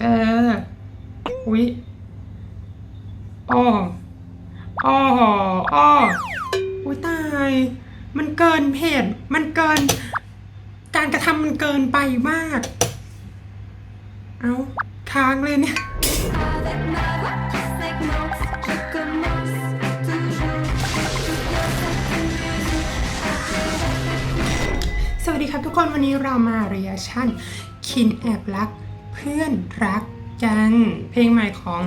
เออ อุ๊ยอ้ออ้ออ้ออุ๊ยตาย มันเกินเพจมันเกิน การกระทำมันเกินไปมาก เอาค้างเลยเนี่ย สวัสดีครับทุกคนวันนี้เรามาเรียชั่นคินแอบรัก พื่อนรักกัน เพลงใหม่ของ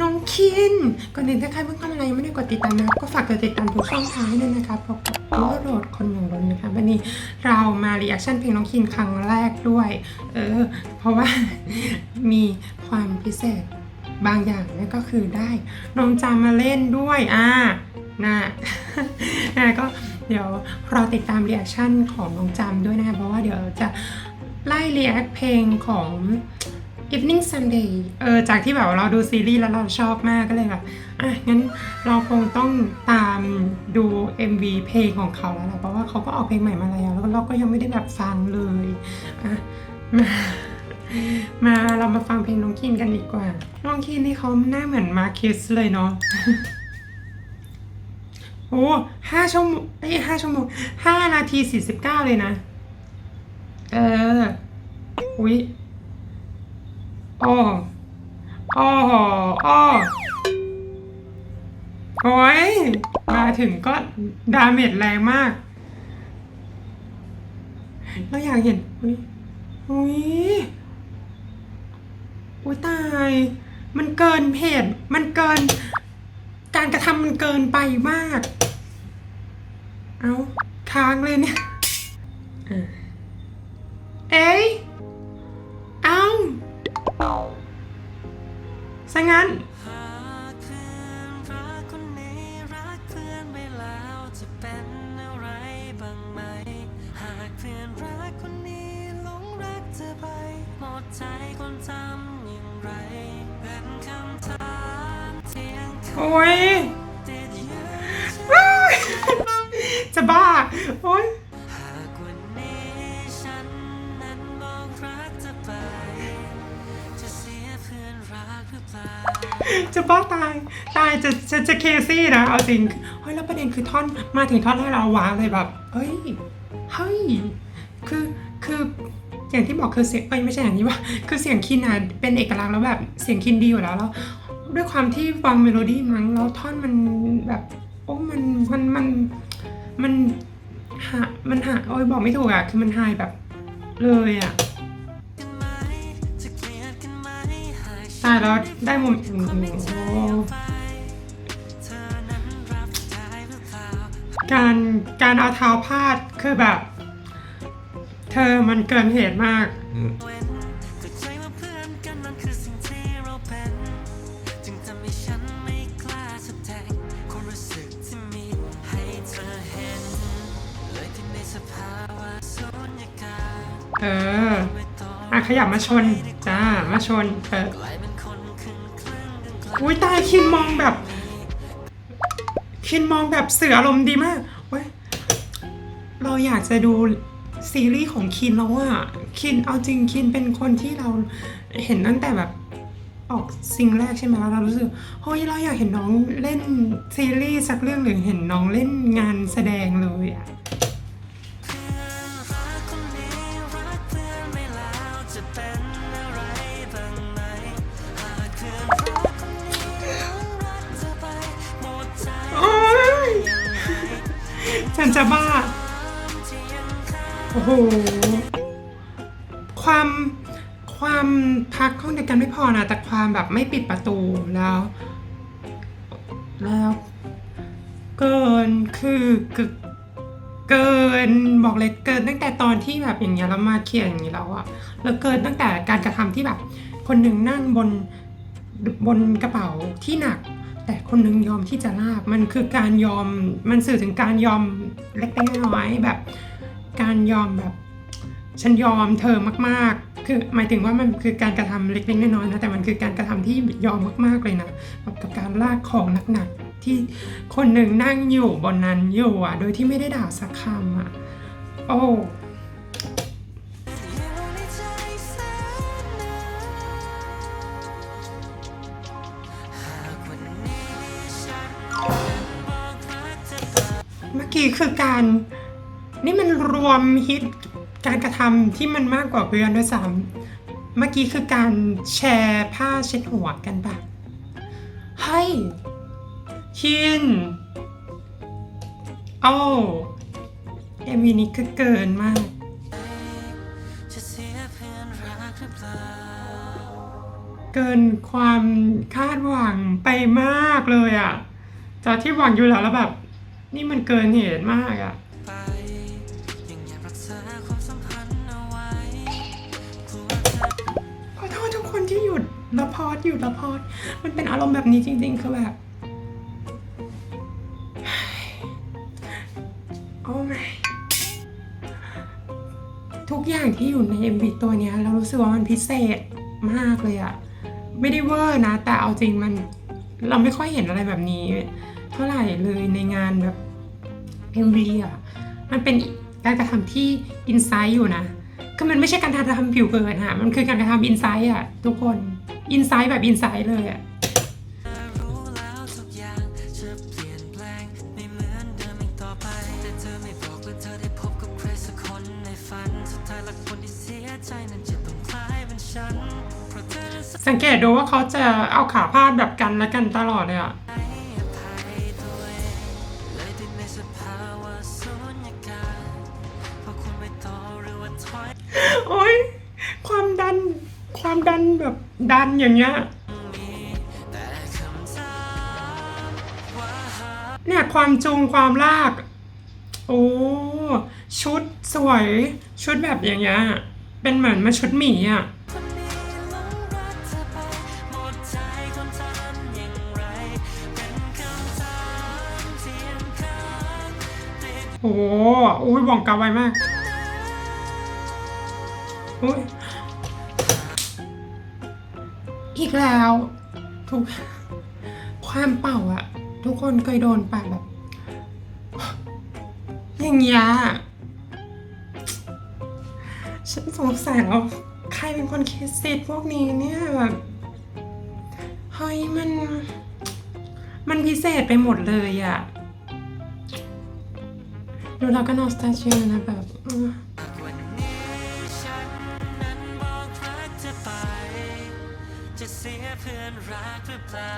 น้องคินก่อนอื่นถ้าใครเพิ่งเข้ามาแล้วยังไม่ได้กดติดตามนะก็ฝากกดติดตามทุกช่องทางให้ด้วยนะครับพบกับโรโรดคนหนึ่งรนนะคะวันนี้เรามาเรียชั่นเพลงน้องคินครั้งแรกด้วย เออ เพราะว่ามีความพิเศษบางอย่างนั่นก็คือได้น้องจามาเล่นด้วยอ่าน่ะนะก็เดี๋ยวรอติดตามเรีแอคชั่นของน้องจำด้วยนะคะเพราะว่าเดี๋ยวจะไล่เรีแอคเพลงของ Evening Sunday เออจากที่แบบเราดูซีรีส์แล้วเราชอบมากก็เลยแบบอะงั้นเราคงต้องตามดู MV เพลงของเขาแล้วแหละเพราะว่าเขาก็ออกเพลงใหม่มาแล้วแล้วเราก็ยังไม่ได้แบบฟังเลยอะมามาเรามาฟังเพลงน้องคินกันดีกว่า น้องคินนี่เขาหน้าเหมือนมาคิสเลยเนาะโอ้ห้าชั่วโมงไอ้ห้าชั่วโมงห้านาทีสี่สิบเก้าเลยนะ เออ อุ๊ย อ้ออ้ออ้อโอ้ยมาถึงก็ดาเมจแรงมาก เราอยากเห็น อุ๊ยอุ๊ยอุ๊ยตาย มันเกินเพจมันเกิน การกระทำมันเกินไปมาก เอาค้างเลยเนี่ย ดใจคนทำอย่างไรเป็นคำถามที่ยังคงโอ้ยติดอยู่จะบ้า โอ้ยหากวันนี้ฉันนั้นบอกรักเธอไป จะเสียเพื่อนรักหรือเปล่าจะบ้าตาย ตายจะจะจะเคซี่นะ เอาจริงเฮ้ยแล้วประเด็นคือท่อนมาถึงท่อนให้เราว้าวเลยแบบเฮ้ย เฮ้ย คือคือ อย่างที่บอกคือเสียงเอ้ยไม่ใช่อย่างนี้ว่า คือเสียงคินอะเป็นเอกลักษณ์แล้วแบบเสียงคินดีอยู่แล้วแล้ว ด้วยความที่ฟังเมโลดี้มั้งแล้วท่อนมันแบบโอ้มันมันมันมันหามันหาโอ้ยบอกไม่ถูกอะคือมันไฮแบบเลยอะตายแล้วได้มุมโอ้การการเอาเท้าพาดคือแบบ เธอมันเกินเหตุมากเว้นแต่ใจว่าเพื่อนกันนั้นคือสิ่งที่เราเป็นจึงทำให้ฉันไม่กล้าแสดงความรู้สึกที่มีให้เธอเห็นเลยที่ในสภาวะสุญญากาศเออไม่ต้องอะขยับมาชน จ้า มาชน เออกลายเป็นคนครึ่งครึ่งกันกลายอุ้ยตายคินมองแบบ คินมองแบบเสืออารมณ์ดีมากเว้ยเราอยากจะดู ซีรีส์ของคินแล้วอะคินเอาจริงคินเป็นคนที่เราเห็นตั้งแต่แบบออกซิงแรกใช่ไหมแล้วเรารู้สึกเฮ้ยเราอยากเห็นน้องเล่นซีรีส์สักเรื่องหรือเห็นน้องเล่นงานแสดงเลยอะโอ๊ยฉันจะบ้า โอ้โห ความความพักห้องเดียวกันไม่พอนะ แต่ความแบบไม่ปิดประตูแล้ว แล้วเกินคือเกิเกินบอกเลยเกินตั้งแต่ตอนที่แบบอย่างเงี้ยแล้วมาเขียนอย่างนี้แล้วอะแล้วเกินตั้งแต่การกระทำที่แบบ คนหนึ่งนั่งบนบนกระเป๋าที่หนัก แต่คนหนึ่งยอมที่จะลากมันคือการยอมมันสื่อถึงการยอมเล็กๆน้อยๆแบบ การยอมแบบ ฉันยอมเธอมากๆ คือหมายถึงว่ามันคือการกระทำเล็กๆน้อยๆนะแต่มันคือการกระทำที่ยอมมากๆเลยนะแบบกับการลากของหนักๆที่คนหนึ่งนั่งอยู่บนนั้นอยู่อะ โดยที่ไม่ได้ด่าสักคำอะโอ้เมื่อกี้คือการ นี่มันรวมฮิตการกระทำที่มันมากกว่าเพื่อนด้วยซ้ำเมื่อกี้คือการแชร์ผ้าเช็ดหัวกันแบบเฮ้ยคินโอ้เอ็มวีนี้คือเกินมากจะเสียเพื่อนรักหรือเปล่าเกินความคาดหวังไปมากเลยอะจากที่หวังอยู่แล้วแล้วแบบ นี่มันเกินเหตุมากอะไคนที่หยุดแล้วพอดหยุดแล้วพอดมันเป็นอารมณ์แบบนี้จริง ๆ คือแบบ โอ้ไม่ทุกอย่างที่อยู่ใน MV ตัวนี้เรารู้สึกว่ามันพิเศษมากเลยอะไม่ได้เวอร์นะ แต่เอาจริงมันเราไม่ค่อยเห็นอะไรแบบนี้ เท่าไหร่เลยในงานแบบ MV อะมันเป็นการกระทำที่อินไซต์อยู่นะ คือมันไม่ใช่การกรทำผิวเผินอะมันคือการกระทำอินไซต์อะทุกคนอินไซต์แบบอินไซต์เลยอะสังเกตดูว่าเขาจะเอาขาพาดแบบกันและกันตลอดเลยอะ โอ๊ยความดัน ความดันแบบดันอย่างเงี้ยเนี่ยความจูงความลาก โอ้ชุดสวย ชุดแบบอย่างเงี้ยเป็นเหมือนมาชุดหมีอะคนนี้หลงรักเธอไปหมดใจคนทำอย่างไรเป็นคำถามที่ยังค้างติดโอ้โหอุ้ยบอกกาไวมาก อีกแล้ว ทุก ความเป่าอะทุกคนเคยโดนปะแบบ อย่างเงี้ยฉันสงสัยแล้วใครเป็นคนคิดซีดพวกนี้เนี่ยแบบเฮ้ยมัน มันพิเศษไปหมดเลยอะดูแล้วก็นอสตาเชียนะแบบ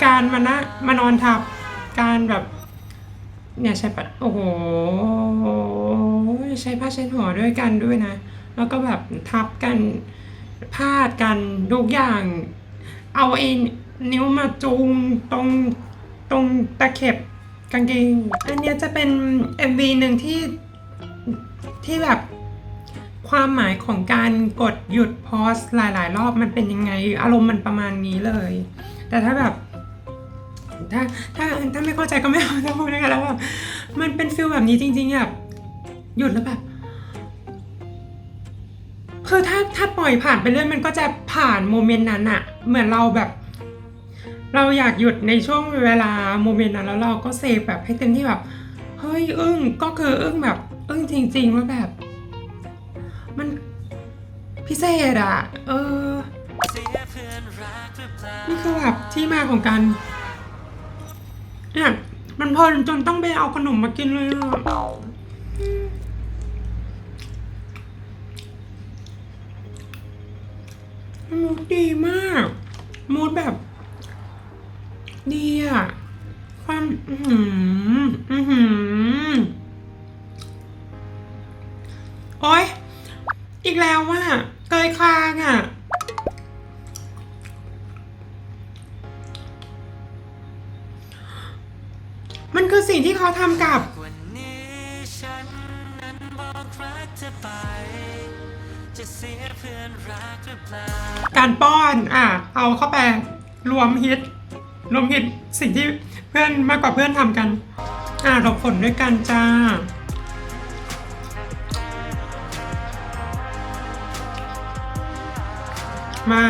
การมานะมานอนทับ การแบบ เนี่ยใช้ปัดโอ้โหใช้ผ้าเช็ดหัวด้วยกันด้วยนะ แล้วก็แบบทับกันพาดกันทุกอย่าง เอาไอ้นิ้วมาจูงตรงตรงตะเข็บกางเกง อันเนี้ยจะเป็น MV หนึ่งที่ที่แบบความหมายของการกดหยุดพอสหลาย ๆ รอบมันเป็นยังไง อารมณ์มันประมาณนี้เลย แต่ถ้าแบบ ถ้าถ้าถ้าไม่เข้าใจก็ไม่เอาจะพูดได้กันแล้วแบบมันเป็นฟิลแบบนี้จริงๆแบบหยุดแล้วแบบคือถ้าถ้าปล่อยผ่านไปเรื่อยมันก็จะผ่านโมเมนต์นั้นอะเหมือนเราแบบ เราอยากหยุดในช่วงเวลาโมเมนต์นั้นแล้วเราก็เซฟแบบให้เต็มที่แบบเฮ้ยอึ้งก็คืออึ้งแบบอึ้งจริงๆว่าแบบ มันพิเศษอะเออเสียเพื่อนรักหรือเปล่านี่คือแบบที่มาของการ เนี่ยมันเพลินจนต้องไปเอาขนมมากินเลยอะมูดดีมาก มูดแบบ มันคือสิ่งที่เขาทำกับกาการป้อนอะเอาเข้าไปรวมฮิต รวมฮิตสิ่งที่เพื่อนมากกว่าเพื่อนทำกัน อะหลบฝนด้วยกันจ้ามา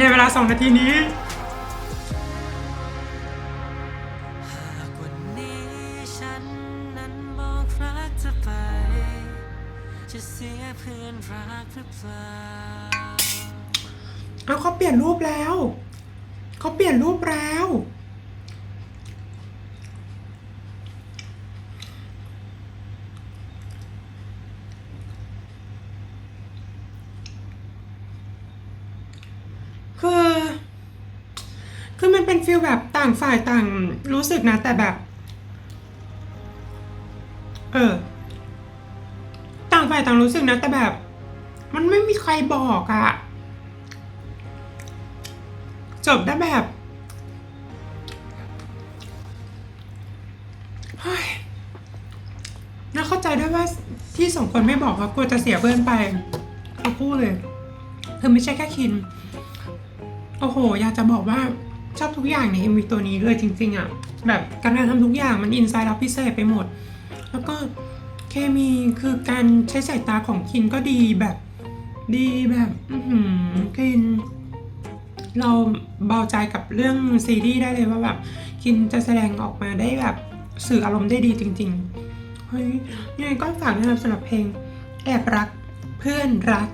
ในเวลาสองนาทีนี้หากวันนี้ฉันนั้นบอกรักเธอไปจะเสียเพื่อนรักหรือเปล่าเอาเขาเปลี่ยนรูปแล้ว เขาเปลี่ยนรูปแล้ว คือ คือมันเป็น ฟีลแบบต่างฝ่ายต่างรู้สึกนะ แต่แบบ เออ ต่างฝ่ายต่างรู้สึกนะ แต่แบบ มันไม่มีใครบอกอะจบได้แบบเฮ้ยน่าเข้าใจด้วยว่าที่สองคนไม่บอกว่ากลัวจะเสียเพื่อนไปเขาพูดเลยคือไม่ใช่แค่คิน โอ้โห อยากจะบอกว่า ชอบทุกอย่างใน MV ตัวนี้เลยจริง ๆอะ่ะแบบการทำทุกอย่างมันอินไซด์รับพิเศษไปหมด แล้วก็เคมีคือการใช้สายตาของคินก็ดีแบบดีแบบอืคิน เราเบาใจกับเรื่องซีรีส์ได้เลยว่าแบบคินจะแสดงออกมาได้แบบสื่ออารมณ์ได้ดีจริง ๆ เฮ้ยยังไงก็ฝากนะครับสำหรับเพลง แอบรักเพื่อนรัก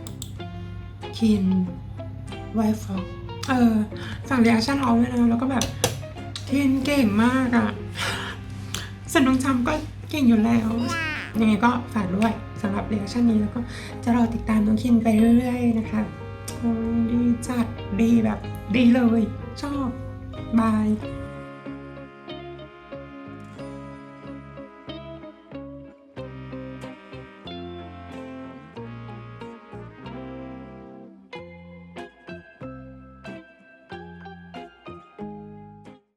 คินไวฟอก เออ สั่งเรีแอคชั่นเอาไว้นะแล้วก็แบบคินเก่งมากอะส่วนน้องจำก็เก่งอยู่แล้ว ยังไงก็ฝากด้วยสำหรับเรีแอคชั่นนี้แล้วก็จะรอติดตามน้องคินไปเรื่อยๆนะคะดีจัดดีแบบดีเลย ชอบบาย